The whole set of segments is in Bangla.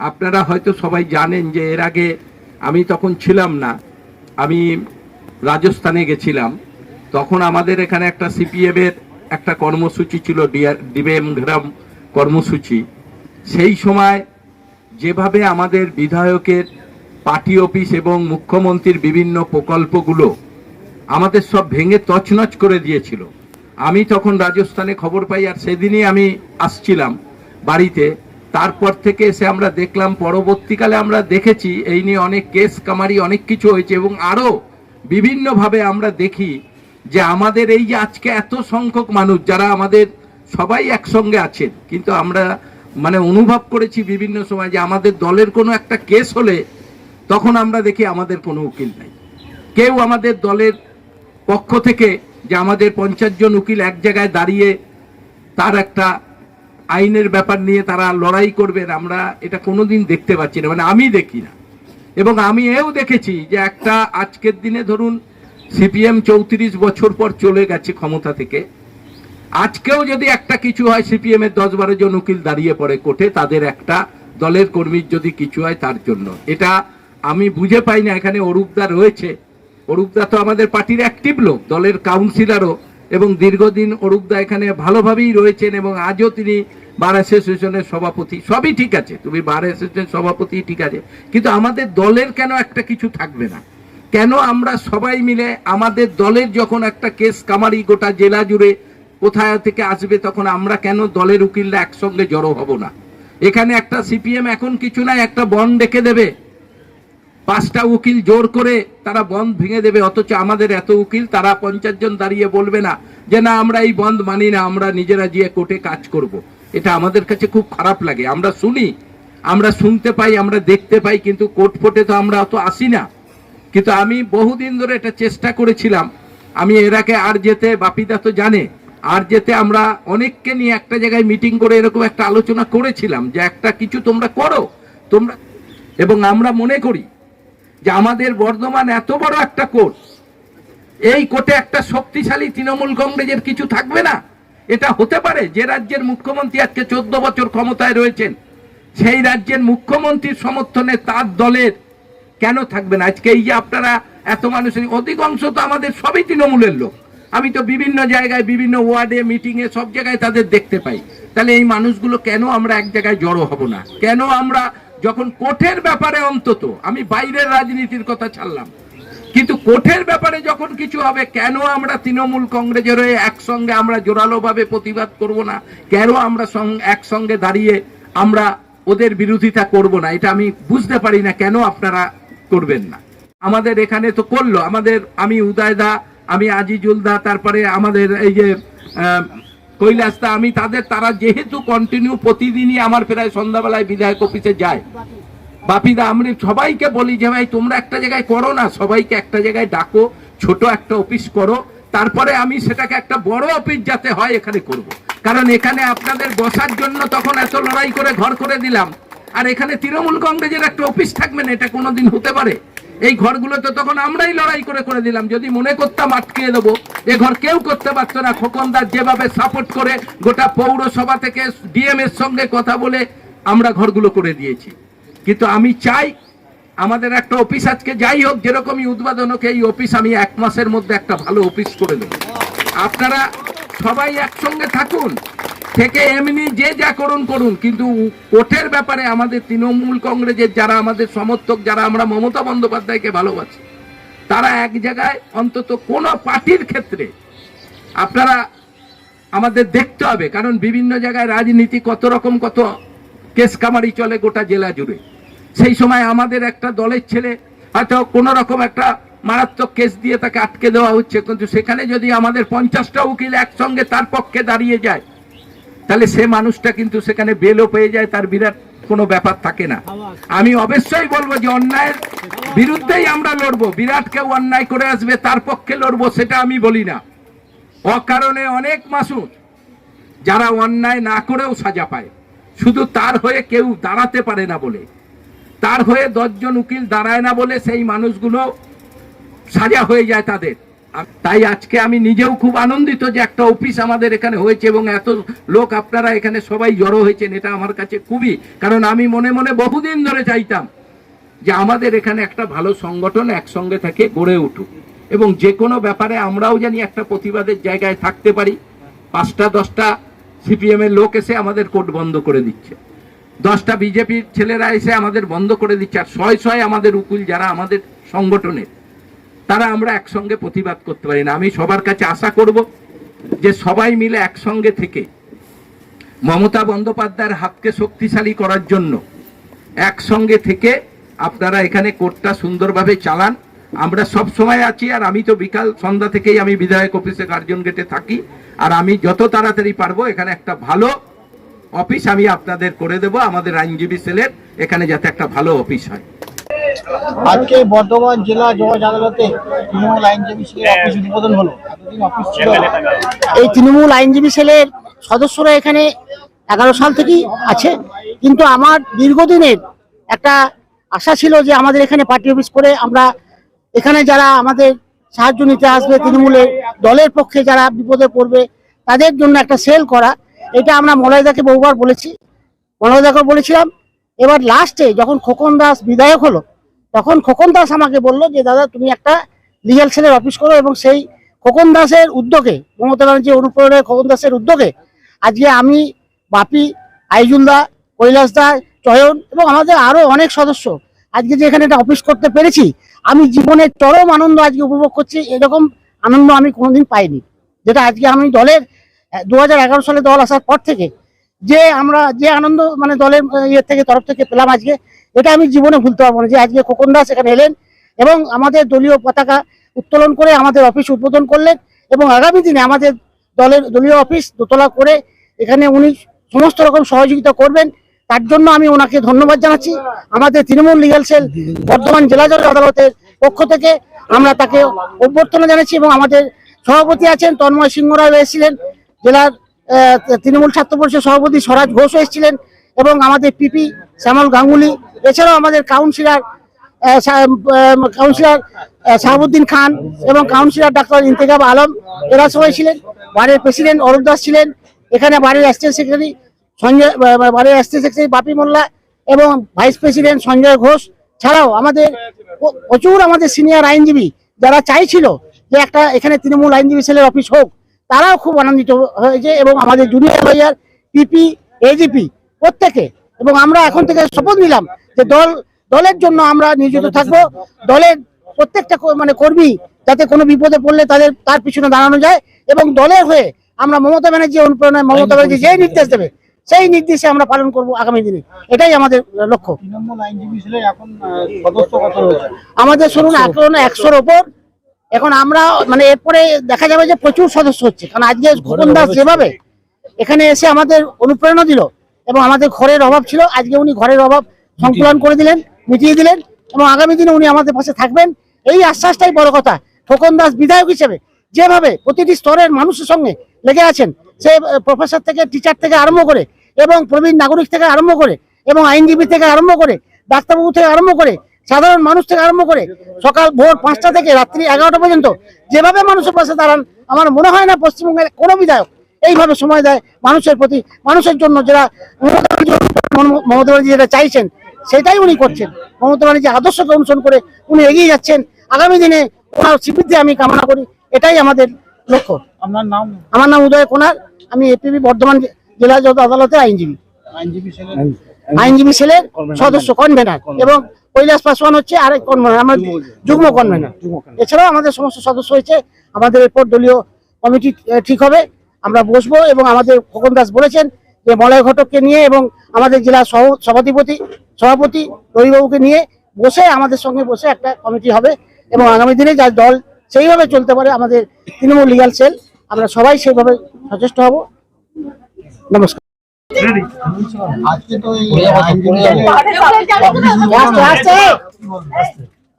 আপনারা হয়তো সবাই জানেন যে এর আগে আমি তখন ছিলাম না, আমি রাজস্থানে গেছিলাম। তখন আমাদের এখানে একটা সিপিএম এর একটা কর্মসূচি ছিল ডিবেম ঘেরাম কর্মসূচি। সেই সময় যেভাবে আমাদের বিধায়কের পার্টি অফিস এবং মুখ্যমন্ত্রীর বিভিন্ন প্রকল্পগুলো আমাদের সব ভেঙে তছনছ করে দিয়েছিল। আমি তখন রাজস্থানে খবর পাই আর সেদিনই আমি আসছিলাম বাড়িতে। তারপর থেকে এসে আমরা দেখলাম, পরবর্তীকালে আমরা দেখেছি, এই নিয়ে অনেক কেস কামারি, অনেক কিছু হয়েছে এবং আরও বিভিন্নভাবে আমরা দেখি যে আমাদের এই যে আজকে এত সংখ্যক মানুষ যারা আমাদের সবাই একসঙ্গে আছেন, কিন্তু আমরা মানে অনুভব করেছি বিভিন্ন সময় যে আমাদের দলের কোনো একটা কেস হলে তখন আমরা দেখি আমাদের কোনো উকিল নাই। কেউ আমাদের দলের পক্ষ থেকে যে আমাদের পঞ্চাশ জন উকিল এক জায়গায় দাঁড়িয়ে তার একটা আইনের ব্যাপার নিয়ে তারা লড়াই করবেন আমরা এটা কোনোদিন দেখতে পাচ্ছি না মানে আমি দেখি না। এবং আমি এও দেখেছি যে একটা আজকের দিনে ধরুন সিপিএম চৌত্রিশ বছর পর চলে গেছে ক্ষমতা থেকে। আজকেও যদি একটা কিছু হয় সিপিএম এর দশ বারো জন উকিল দাঁড়িয়ে পড়ে কোর্টে, তাদের একটা দলের কর্মীর যদি কিছু হয় তার জন্য। এটা আমি বুঝে পাই না, এখানে অরূপদা রয়েছে। অরূপদা তো আমাদের পার্টির অ্যাক্টিভ লোক, দলের কাউন্সিলরও এবং দীর্ঘদিন অরূপদা এখানে ভালোভাবেই রয়েছেন এবং আজও তিনি বার অ্যাসোসিয়েশনের সভাপতি। সবই ঠিক আছে। তুমি বার অ্যাসোসিয়েশনের সভাপতি, ঠিক আছে। কিন্তু আমাদের দলের কেন একটা কিছু থাকবে না? কেন আমরা সবাই মিলে আমাদের দলের যখন একটা কেস কামারি গোটা জেলা জুড়ে কোথায় থেকে আসবে, তখন আমরা কেন দলের উকিলরা একসঙ্গে জড়ো হব না? এখানে একটা সিপিএম এখন কিছু নাই, একটা বন্ড ডেকে দেবে। পাঁচটা উকিল জোর করে তারা বন্ধ ভেঙে দেবে, অথচ আমাদের এত উকিল, তারা পঞ্চাশ জন দাঁড়িয়ে বলবে না যে, না, আমরা এই বন্ধ মানি না, আমরা নিজেরা গিয়ে কোর্টে কাজ করব। এটা আমাদের কাছে খুব খারাপ লাগে। আমরা শুনি, আমরা শুনতে পাই, আমরা দেখতে পাই, কিন্তু কোর্ট ফোটে তো আমরা অত আসি না। কিন্তু আমি বহুদিন ধরে এটা চেষ্টা করেছিলাম। আমি এরাকে আর যেতে, বাপিদা তো জানে, আর যেতে আমরা অনেককে নিয়ে একটা জায়গায় মিটিং করে এরকম একটা আলোচনা করেছিলাম যে, একটা কিছু তোমরা করো, তোমরা এবং আমরা মনে করি যে আমাদের বর্ধমান এত বড় একটা কোর্ট এই কোর্টে একটা শক্তিশালী তৃণমূল কংগ্রেসের কিছু থাকবে না? এটা হতে পারে যে রাজ্যের মুখ্যমন্ত্রী আজকে চোদ্দ বছর ক্ষমতায় রয়েছেন, সেই রাজ্যের মুখ্যমন্ত্রীর সমর্থনে তার দলের কেন থাকবে না? আজকে এই যে আপনারা এত মানুষের, অধিকাংশ তো আমাদের সবই তৃণমূলের লোক। আমি তো বিভিন্ন জায়গায়, বিভিন্ন ওয়ার্ডে, মিটিংয়ে, সব জায়গায় তাদের দেখতে পাই। তাহলে এই মানুষগুলো কেন আমরা এক জায়গায় জড়ো হব না? কেন আমরা যখন কোর্টের ব্যাপারে অন্তত, আমি বাইরের রাজনীতির কথা ছাড়লাম, কিন্তু কোর্টের ব্যাপারে যখন কিছু হবে, কেন আমরা তৃণমূল কংগ্রেসের হয়ে একসঙ্গে আমরা জোরালোভাবে প্রতিবাদ করব না? কেন আমরা একসঙ্গে দাঁড়িয়ে আমরা ওদের বিরোধিতা করব না? এটা আমি বুঝতে পারি না, কেন আপনারা করবেন না? আমাদের এখানে তো করল, আমাদের, আমি উদয়দা, আমি আজিজুল দা, তারপরে আমাদের এই যে আহ, কৈলাস দা আমি তাদের তারা যেহেতু কন্টিনিউ প্রতিদিনই আমার প্রায় সন্ধ্যাবেলায় বিধায়ক অফিসে যায়। বাপিদা আমি সবাইকে বলি যে ভাই তোমরা একটা জায়গায় করো না সবাইকে একটা জায়গায় ডাকো ছোট একটা অফিস করো। তারপরে আমি সেটাকে একটা বড় অফিস যাতে হয় এখানে করব। কারণ এখানে আপনাদের বসার জন্য তখন এত লড়াই করে ঘর করে দিলাম। আর এখানে তৃণমূল কংগ্রেসের একটা অফিস থাকবে না এটা কোনোদিন হতে পারে? এই ঘরগুলোতে তখন আমরাই লড়াই করে করে দিলাম। যদি মনে করতাম আটকিয়ে দেবো, এ ঘর কেউ করতে পারতো না। খোকনদার যেভাবে সাপোর্ট করে গোটা পৌরসভা থেকে ডিএম এর সঙ্গে কথা বলে আমরা ঘরগুলো করে দিয়েছি। কিন্তু আমি চাই আমাদের একটা অফিস আজকে যাই হোক, যেরকমই উদ্বোধন হোক, এই অফিস আমি এক মাসের মধ্যে একটা ভালো অফিস করে দেবো। আপনারা সবাই একসঙ্গে থাকুন। থেকে এমনি যে যা করুন করুন, কিন্তু কোর্টের ব্যাপারে আমাদের তৃণমূল কংগ্রেসের যারা আমাদের সমর্থক, যারা আমরা মমতা বন্দ্যোপাধ্যায়কে ভালোবাসি, তারা এক জায়গায় অন্তত কোনো পার্টির ক্ষেত্রে আপনারা আমাদের দেখতে হবে, কারণ বিভিন্ন জায়গায় রাজনীতি কত রকম, কত কেস কামারি চলে গোটা জেলা জুড়ে। সেই সময় আমাদের একটা দলের ছেলে হয়তো কোনো রকম একটা মারাত্মক কেস দিয়ে তাকে আটকে দেওয়া হচ্ছে, কিন্তু সেখানে যদি আমাদের পঞ্চাশটা উকিল একসঙ্গে তার পক্ষে দাঁড়িয়ে যায় তাহলে সে মানুষটা কিন্তু সেখানে বেলও পেয়ে যায়, তার বিরাট কোনো ব্যাপার থাকে না। আমি অবশ্যই বলব যে অন্যায়ের বিরুদ্ধেই আমরা লড়বো। বিরাট কেউ অন্যায় করে আসবে, তার পক্ষে লড়বো, সেটা আমি বলি না। অকারণে অনেক মাসুদ, যারা অন্যায় না করেও সাজা পায়। শুধু তার হয়ে কেউ দাঁড়াতে পারে না বলে। তার হয়ে দশজন উকিল দাঁড়ায় না বলে সেই মানুষগুলো সাজা হয়ে যায় তাদের। তাই আজকে আমি নিজেও খুব আনন্দিত যে একটা অফিস আমাদের এখানে হয়েছে এবং এত লোক আপনারা এখানে সবাই জড়ো হয়েছেন, এটা আমার কাছে খুবই। কারণ আমি মনে মনে বহুদিন ধরে চাইতাম যে আমাদের এখানে একটা ভালো সংগঠন একসঙ্গে থেকে গড়ে উঠুক। এবং যে কোনো ব্যাপারে আমরাও জানি একটা প্রতিবাদের জায়গায় থাকতে পারি। পাঁচটা, দশটা সিপিএম এর লোক এসে আমাদের কোর্ট বন্ধ করে দিচ্ছে। দশটা বিজেপির ছেলেরা এসে আমাদের বন্ধ করে দিচ্ছে। আর শয় শয় আমাদের উকুল যারা আমাদের সংগঠনের তারা আমরা একসঙ্গে প্রতিবাদ করতে পারি না। আমি সবার কাছে আশা করব যে সবাই মিলে একসঙ্গে থেকে মমতা বন্দ্যোপাধ্যায়ের হাতকে শক্তিশালী করার জন্য একসঙ্গে থেকে আপনারা এখানে কোর্টটা সুন্দরভাবে চালান। আমরা সব সময় আছি আর আমি তো বিকাল সন্ধ্যা থেকেই আমি বিধায়ক অফিসে গার্জন গেটে থাকি। আর আমি যত তাড়াতাড়ি পারব এখানে একটা ভালো অফিস আমি আপনাদের করে দেব, আমাদের আইনজীবী সেলের, এখানে যাতে একটা ভালো অফিস হয়। আজকে বর্ধমান জেলা জজ আদালতে তৃণমূল আইনজীবী সেলের অফিস উদ্বোধন হলো। এতদিন অফিস ছিল। এই তৃণমূল আইনজীবী সেলের সদস্যরা এখানে এগারো সাল থেকেই আছে। কিন্তু আমার দীর্ঘদিনের একটা আশা ছিল যে আমাদের এখানে পার্টি অফিস করে আমরা এখানে যারা আমাদের সাহায্য নিতে আসবে তৃণমূলের দলের পক্ষে যারা বিপদে পড়বে তাদের জন্য একটা সেল করা। এটা আমরা মলয়দাকে বহুবার বলেছি। মলয়দাকে বলেছিলাম এবার লাস্টে যখন খোকন দাস বিধায়ক হলো তখন খোকন দাস আমাকে বলল যে দাদা তুমি একটা লিগাল সেলের অফিস করো এবং সেই খোকন দাসের উদ্যোগে মমতা ব্যানার্জি অনুপ্রেরণে খোকন দাসের উদ্যোগে আজকে আমি বাপি আইজুল দা কৈলাস দা চয়ন এবং আমাদের আরও অনেক সদস্য আজকে যে এখানে একটা অফিস করতে পেরেছি আমি জীবনের চরম আনন্দ আজকে উপভোগ করছি। এরকম আনন্দ আমি কোনোদিন পাইনি। যেটা আজকে আমি দলের দু হাজার এগারো সালে দল আসার পর থেকে যে আমরা যে আনন্দ মানে দলের আহ, ইয়ে থেকে তরফ থেকে পেলাম আজকে। এটা আমি জীবনে ভুলতে পারব না যে আজকে খোকন দাস এখানে এলেন এবং আমাদের দলীয় পতাকা উত্তোলন করে আমাদের অফিস উদ্বোধন করলেন এবং আগামী দিনে আমাদের দলের দলীয় অফিস দোতলা করে এখানে উনি সমস্ত রকম সহযোগিতা করবেন। তার জন্য আমি ওনাকে ধন্যবাদ জানাচ্ছি। আমাদের তৃণমূল লিগাল সেল বর্ধমান জেলা জজ আদালতের পক্ষ থেকে আমরা তাকে অভ্যর্থনা জানাচ্ছি এবং আমাদের সভাপতি আছেন তন্ময় সিংহ রায় এসেছিলেন। জেলার তৃণমূল ছাত্র পরিষদ সভাপতি স্বরাজ ঘোষ এসেছিলেন এবং আমাদের পিপি শ্যামল গাঙ্গুলি, এছাড়াও আমাদের কাউন্সিলর কাউন্সিলর শাহাবুদ্দিন খান এবং কাউন্সিলর ডাক্তার ইন্তেজাব আলম, এরা সবাই ছিলেন। বারের প্রেসিডেন্ট অরূপ দাস ছিলেন, এখানে বাড়ির অ্যাসিস্ট্যান্ট সেক্রেটারি সঞ্জয়, বা- বা- বারের অ্যাসিস্ট্যান্ট সেক্রেটারি বাপি মোল্লা এবং ভাইস প্রেসিডেন্ট সঞ্জয় ঘোষ। ছাড়াও আমাদের প্রচুর আমাদের সিনিয়র আইনজীবী যারা চাইছিল যে একটা এখানে তৃণমূল আইনজীবী সেলের অফিস হোক, তারাও খুব আনন্দিত হয়েছে এবং আমাদের জুনিয়র লয়ার পিপি এজিপি প্রত্যেকে এবং আমরা এখন থেকে শপথ নিলাম যে দল দলের জন্য আমরা নিয়োজিত থাকব। দলের প্রত্যেকটা মানে কর্মী যাতে কোনো বিপদে পড়লে তাদের তার পিছনে দাঁড়ানো যায় এবং দলের হয়ে আমরা মমতা ব্যানার্জি অনুপ্রেরণায় মমতা ব্যানার্জি যে নির্দেশ দেবে সেই নির্দেশে আমরা পালন করব আগামী দিনে। এটাই আমাদের লক্ষ্য। আমাদের শুনুন এখন একশোর ওপর। এখন আমরা মানে এরপরে দেখা যাবে যে প্রচুর সদস্য হচ্ছে। কারণ আজকে খোকন দাস যেভাবে এখানে এসে আমাদের অনুপ্রেরণা দিল এবং আমাদের ঘরের অভাব ছিল। আজকে উনি ঘরের অভাব সংকুলন করে দিলেন, মিটিয়ে দিলেন এবং আগামী দিনে উনি আমাদের পাশে থাকবেন। এই আশ্বাসটাই বড় কথা। খোকন দাস বিধায়ক হিসেবে যেভাবে প্রতিটি স্তরের মানুষের সঙ্গে লেগে আছেন, সে প্রফেসর থেকে টিচার থেকে আরম্ভ করে এবং প্রবীণ নাগরিক থেকে আরম্ভ করে এবং আইনজীবী থেকে আরম্ভ করে, ডাক্তারবাবু থেকে আরম্ভ করে, সাধারণ মানুষ থেকে আরম্ভ করে, সকাল ভোর পাঁচটা থেকে রাত্রি এগারোটা পর্যন্ত যেভাবে মানুষের পাশে দাঁড়ান, আমার মনে হয় না পশ্চিমবঙ্গের কোনো বিধায়ক এইভাবে সময় দেয় মানুষের প্রতি মানুষের জন্য যারা মমতা ব্যানার্জি- যেটা চাইছেন সেটাই উনি করছেন। মমতা ব্যানার্জি আদর্শকে অনুসরণ করে উনি এগিয়ে যাচ্ছেন। আগামী দিনে ওনার স্বীকৃতি আমি কামনা করি এটাই আমাদের লক্ষ্য। আপনার নাম? আমার নাম উদয় কোনার আমি এপিবি বর্ধমান জেলা জজ আদালতের আইনজীবী। আইনজীবী সেলের সদস্য কনভেনার এবং কৈলাস পাসওয়ান হচ্ছে আরেক কনভেনার আমার যুগ্ম কনভেনার। এছাড়াও আমাদের সমস্ত সদস্য হয়েছে আমাদের এরপর দলীয় কমিটি ঠিক হবে। আমরা বসবো এবং আমাদের খোকন দাস বলেছেন যে মলয় ঘটককে নিয়ে এবং আমাদের জেলা সহ- সভাধিপতি সভাপতি রবিবাবুকে নিয়ে বসে আমাদের সঙ্গে বসে একটা কমিটি হবে এবং আগামী দিনে যা দল সেইভাবে চলতে পারে আমাদের তৃণমূল লিগাল সেল আমরা সবাই সেইভাবে সচেষ্ট হব নমস্কার আজকে তো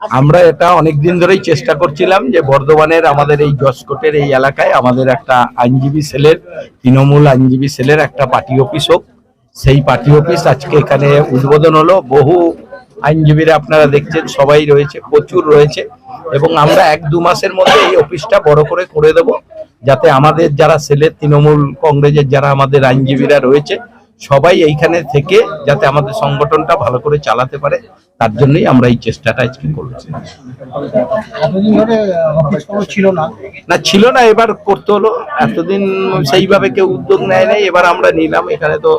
আমরা এটা অনেক দিন ধরেই চেষ্টা করছিলাম যে বর্ধমানের আমাদের এই জসকোটের এই এলাকায় আমাদের একটা আইনজীবী সেলের, তৃণমূল আইনজীবী সেলের একটা পার্টি অফিস হোক। সেই পার্টি অফিস আজকে এখানে উদ্বোধন হলো। বহু আইনজীবীরা আপনারা দেখছেন, সবাই রয়েছে, প্রচুর রয়েছে। এবং আমরা এক দু মাসের মধ্যে এই অফিসটা বড় করে করে দেব, যাতে আমাদের যারা সেলের, তৃণমূল কংগ্রেসের যারা আমাদের আইনজীবীরা রয়েছে, সবাই এইখানে থেকে যাতে আমাদের সংগঠনটা ভালো করে চালাতে পারে। তার জন্যই আমরা এই চেষ্টাটা আজকে করছি। ছিল না। না ছিল না এবার করতে হলো। এতদিন সেইভাবে কেউ উদ্যোগ নেয় নাই এবার আমরা নিলাম। এখানে তো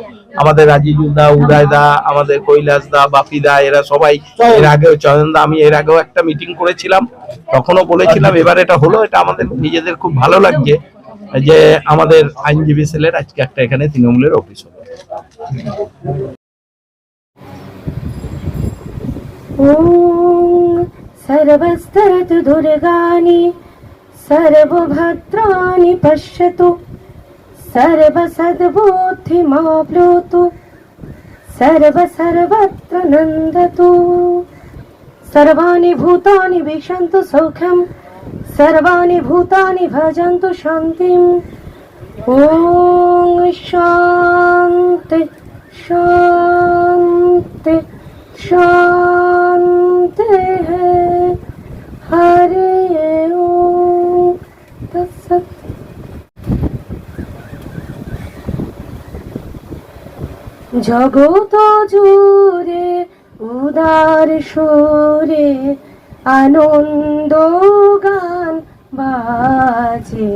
আমাদের রাজিজুল দা উদয় দা আমাদের কৈলাস দা বাপি দা এরা সবাই এর আগেও চয়ন দা আমি এর আগেও একটা মিটিং করেছিলাম। তখনও বলেছিলাম এবার এটা হলো এটা আমাদের নিজেদের খুব ভালো লাগছে যে আমাদের আইনজীবী সেলের আজকে একটা এখানে তৃণমূলের অফিস হলো। ॐ सर्वस्तरतु दुर्गाणि सर्वभद्राणि पश्यतु सर्वसद्बुद्धिमाप्नोतु सर्व सर्वत्र नन्दतु। सर्वाणि भूतानि विशन्तु सौख्यं सर्वाणि भूतानि भजन्तु शान्तिम् ॐ शान्ति शान्ति शान्तिः हरे ॐ तत्सत् জগত জুড়ে উদার সুরে আনন্দ গান বাজে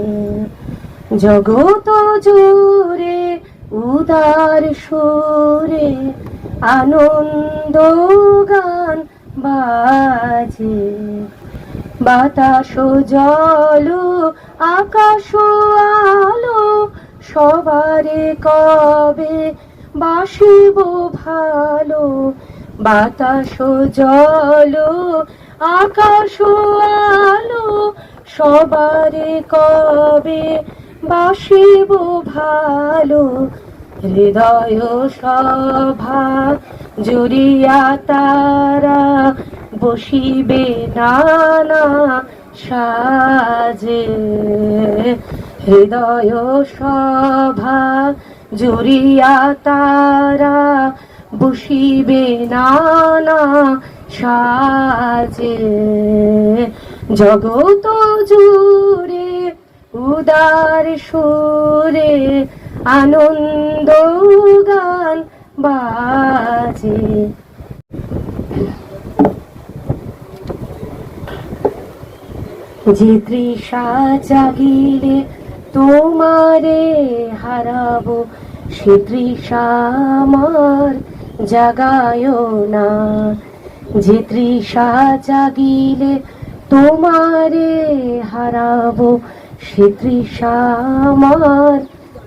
জগত জুড়ে উদার সুরে আনন্দ গান বাজে। বাতাস জল, আকাশ আলো, সবারে কবে বাসিব ভালো? বাতাস জল, আকাশ আলো, সবারে কবে বাসিব ভালো? হৃদয় সভা জুড়িয়া তারা বসিবে নানা সাজে। হৃদয় সভা জুড়িয়া তারা বসিবে নানা সাজে। জগত জুড়ে উদার সুরে আনন্দ গান বাজে। যে তৃষা জাগিলে তোমারে হারাবো, সে তৃষা আমার জাগায় না। যে তৃষা জাগিলে তোমারে হারাবো, সে তৃষা আমার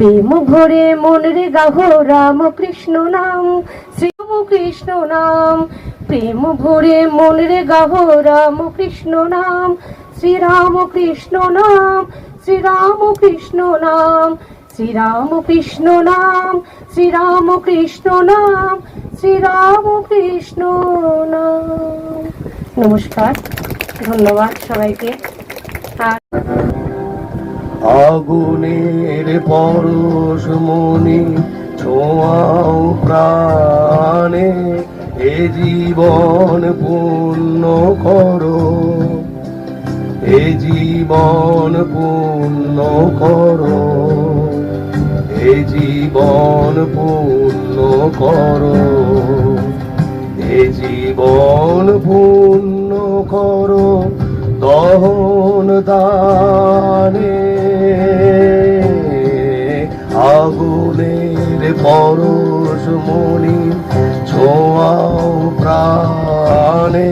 প্রেম ভরে মন রে গাহ রাম কৃষ্ণ নাম, শ্রী কৃষ্ণ নাম। প্রেম ভরে মন রে গাহ রাম কৃষ্ণ নাম শ্রীরাম কৃষ্ণ নাম শ্রীরাম কৃষ্ণ নাম। শ্রীরাম কৃষ্ণ নাম শ্রীরাম কৃষ্ণ নাম শ্রীরাম কৃষ্ণ নাম। নমস্কার, ধন্যবাদ সবাইকে। আর আগুনের পরশ মনি ছোঁয়াও প্রাণে, এ জীবন পূর্ণ করো। এ জীবন পূর্ণ করো। এ জীবন পূর্ণ করো। এ জীবন পূর্ণ করো। দহন দানে আগুনের পরশ মনি ছোঁয়াও প্রাণে।